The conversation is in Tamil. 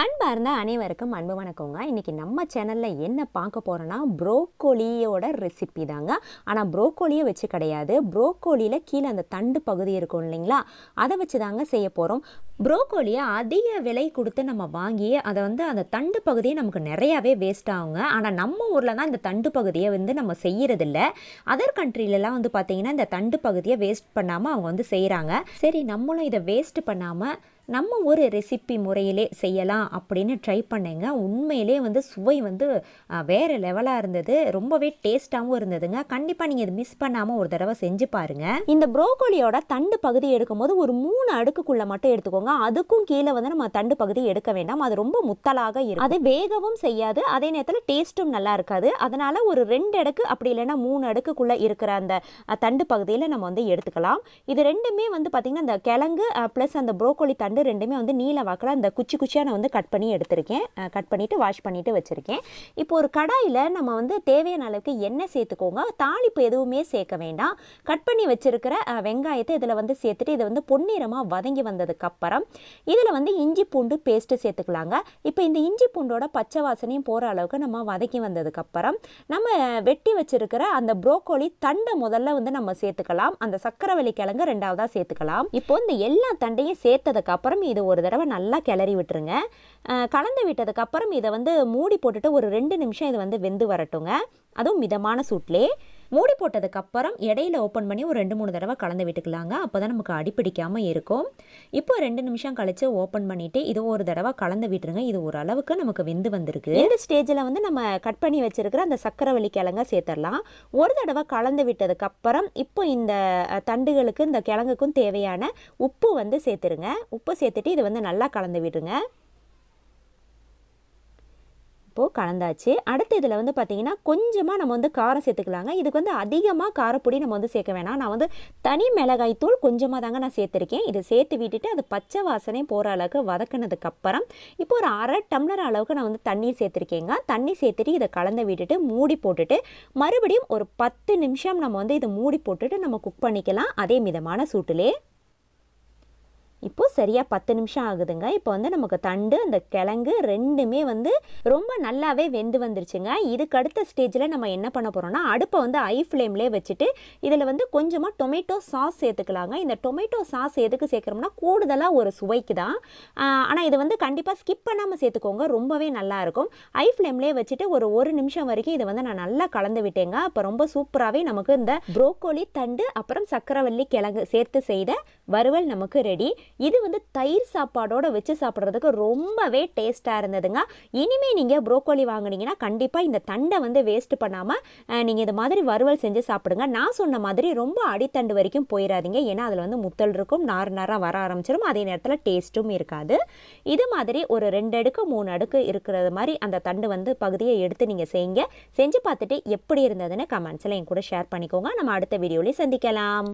அன்பார்ந்த அனைவருக்கும் அன்பு வணக்கங்க. இன்றைக்கி நம்ம சேனலில் என்ன பார்க்க போகிறோன்னா ப்ரோக்கோலியோட ரெசிபி தாங்க. ஆனால் ப்ரோக்கோலியை வச்சு கிடையாது. ப்ரோக்கோலியில் கீழே அந்த தண்டு பகுதி இருக்கும் இல்லைங்களா? அதை வச்சு தாங்க செய்ய போகிறோம் ப்ரோக்கோலியை அதிக விலை கொடுத்து நம்ம வாங்கி அதை வந்து அந்த தண்டு பகுதியை நமக்கு நிறையாவே வேஸ்ட் ஆகுங்க. ஆனால் நம்ம ஊரில் தான் இந்த தண்டு பகுதியை வந்து நம்ம செய்கிறதில்ல அதர் கண்ட்ரிலலாம் வந்து பார்த்திங்கன்னா இந்த தண்டு பகுதியை வேஸ்ட் பண்ணாமல் அவங்க வந்து செய்கிறாங்க சரி நம்மளும் இதை வேஸ்ட் பண்ணாமல் நம்ம ஒரு ரெசிபி முறையிலே செய்யலாம் அப்படின்னு ட்ரை பண்ணேங்க. உண்மையிலே வந்து சுவை வந்து வேறு லெவலாக இருந்தது. ரொம்பவே டேஸ்ட்டாகவும் இருந்ததுங்க. கண்டிப்பாக நீங்கள் இது மிஸ் பண்ணாமல் ஒரு தடவை செஞ்சு பாருங்கள் இந்த ப்ரோக்கோலியோட தண்டு பகுதி எடுக்கும்போது ஒரு மூணு அடுக்குக்குள்ளே மட்டும் எடுத்துக்கோங்க. அதுக்கும் கீழே வந்து நம்ம தண்டு பகுதி எடுக்க வேண்டாம். அது ரொம்ப முத்தலாக இருக்கும். அது வேகவும் செய்யாது. அதே நேரத்தில் டேஸ்ட்டும் நல்லா இருக்காது. அதனால் ஒரு ரெண்டு அடுக்கு அப்படி இல்லைன்னா மூணு அடுக்குக்குள்ளே இருக்கிற அந்த தண்டு பகுதியில் நம்ம வந்து எடுத்துக்கலாம். இது ரெண்டுமே வந்து பார்த்திங்கன்னா அந்த கிழங்கு ப்ளஸ் அந்த ப்ரோக்கோலி தண்டு ரெண்டுமே வந்து நீல வாக்கில் அந்த குச்சி குச்சியாக நான் வந்து கட் பண்ணி எடுத்திருக்கேன். கட் பண்ணிவிட்டு வாஷ் பண்ணிவிட்டு வச்சுருக்கேன். இப்போ ஒரு கடாயில் நம்ம வந்து தேவையான அளவுக்கு எண்ணெய் சேர்த்துக்கோங்க. தாளிப்பு எதுவுமே சேர்க்க வேண்டாம். கட் பண்ணி வச்சுருக்கிற வெங்காயத்தை இதில் வந்து சேர்த்துட்டு இதை வந்து பொன்னிறமாக வதங்கி வந்ததுக்கப்புறம் இதில் வந்து இஞ்சி பூண்டு பேஸ்ட்டு சேர்த்துக்கலாங்க. இப்போ இந்த இஞ்சி பூண்டோட பச்சை வாசனையும் போகிற அளவுக்கு நம்ம வதக்கி வந்ததுக்கப்புறம் நம்ம வெட்டி வச்சுருக்கிற அந்த ப்ரோக்கோலி தண்டை முதல்ல வந்து நம்ம சேர்த்துக்கலாம். அந்த சக்கரவள்ளி கிழங்கு ரெண்டாவதாக சேர்த்துக்கலாம். இப்போ இந்த எல்லா தண்டையும் சேர்த்ததுக்கு அப்புறம் இதை ஒரு தடவை நல்லா கிளறி விட்டுருங்க. கலந்து விட்டதுக்கப்புறம் இதை வந்து மூடி போட்டுட்டு ஒரு ரெண்டு நிமிஷம் இது வந்து வெந்து வரட்டுங்க. அதுவும் மிதமான சூட்லே. மூடி போட்டதுக்கு அப்புறம் இடையில ஓப்பன் பண்ணி ஒரு ரெண்டு மூணு தடவை கலந்து விட்டுக்கலாங்க. அப்போ தான் நமக்கு அடிப்பிடிக்காமல் இருக்கும். இப்போ ரெண்டு நிமிஷம் கழிச்சு ஓப்பன் பண்ணிட்டு இது ஒரு தடவை கலந்து விட்டுருங்க. இது ஓரளவுக்கு நமக்கு வெந்து வந்திருக்கு. இந்த ஸ்டேஜில் வந்து நம்ம கட் பண்ணி வச்சிருக்கிற அந்த சக்கரவள்ளி கிழங்க சேர்த்துடலாம். ஒரு தடவை கலந்து விட்டதுக்கு அப்புறம் இப்போ இந்த தண்டுகளுக்கு இந்த கிழங்குக்கும் தேவையான உப்பு வந்து சேர்த்துருங்க. உப்பு சேர்த்துட்டு இது வந்து நல்லா கலந்து விடுங்க. இப்போது கலந்தாச்சு. அடுத்து இதில் வந்து பார்த்திங்கன்னா கொஞ்சமாக நம்ம வந்து காரம் சேர்த்துக்கலாங்க. இதுக்கு வந்து அதிகமாக காரப்பொடி நம்ம வந்து சேர்க்க வேணாம். நான் வந்து தனி மிளகாய் தூள் கொஞ்சமாக தாங்க நான் சேர்த்துருக்கேன். இதை சேர்த்து விட்டுட்டு அது பச்சை வாசனை போகிற அளவுக்கு வதக்கினதுக்கப்புறம் இப்போ ஒரு அரை டம்ளர் அளவுக்கு நான் வந்து தண்ணீர் சேர்த்துருக்கேங்க. தண்ணி சேர்த்துட்டு இதை கலந்து விட்டுட்டு மூடி போட்டுட்டு மறுபடியும் ஒரு பத்து நிமிஷம் நம்ம வந்து இதை மூடி போட்டுட்டு நம்ம குக் பண்ணிக்கலாம். அதே மிதமான சூட்டிலே. சரியாக பத்து நிமிஷம் ஆகுதுங்க. இப்போ வந்து நமக்கு தண்டு அந்த கிழங்கு ரெண்டுமே வந்து ரொம்ப நல்லாவே வெந்து வந்துருச்சுங்க. இதுக்கு அடுத்த ஸ்டேஜில் நம்ம என்ன பண்ண போகிறோம்னா அடுப்பை வந்து ஐ ஃப்ளேம்லேயே வச்சுட்டு இதில் வந்து கொஞ்சமாக டொமேட்டோ சாஸ் சேர்த்துக்கலாங்க. இந்த டொமேட்டோ சாஸ் எதுக்கு சேர்க்குறோம்னா கூடுதலாக ஒரு சுவைக்கு தான் ஆனால் இது வந்து கண்டிப்பாக ஸ்கிப் பண்ணாமல் சேர்த்துக்கோங்க. ரொம்பவே நல்லாயிருக்கும் ஐ ஃப்ளேம்லேயே வச்சுட்டு ஒரு ஒரு நிமிஷம் வரைக்கும் இதை வந்து நான் நல்லா கலந்து விட்டேங்க. அப்போ ரொம்ப சூப்பராகவே நமக்கு இந்த ப்ரோக்கோலி தண்டு அப்புறம் சக்கரவள்ளி கிழங்கு சேர்த்து செய்த வறுவல் நமக்கு ரெடி இது வந்து தயிர் சாப்பாடோடு வச்சு சாப்பிட்றதுக்கு ரொம்பவே டேஸ்ட்டாக இருந்ததுங்க. இனிமேல் நீங்கள் ப்ரோக்கோலி வாங்குனீங்கன்னா கண்டிப்பாக இந்த தண்டை வந்து வேஸ்ட் பண்ணாமல் நீங்கள் இது மாதிரி வறுவல் செஞ்சு சாப்பிடுங்க. நான் சொன்ன மாதிரி ரொம்ப அடித்தண்டு வரைக்கும் போயிடாதீங்க ஏன்னா அதில் வந்து முத்தல் இருக்கும் நார் நாராக வர ஆரம்பிச்சிடும் அதே நேரத்தில் டேஸ்ட்டும் இருக்காது. இது மாதிரி ஒரு ரெண்டு அடுக்கு மூணு அடுக்கு இருக்கிறது மாதிரி அந்த தண்டு வந்து பகுதியை எடுத்து நீங்கள் செய்யுங்க. செஞ்சு பார்த்துட்டு எப்படி இருந்ததுன்னு கமெண்ட்ஸில் என் கூட ஷேர் பண்ணிக்கோங்க. நம்ம அடுத்த வீடியோலேயே சந்திக்கலாம்.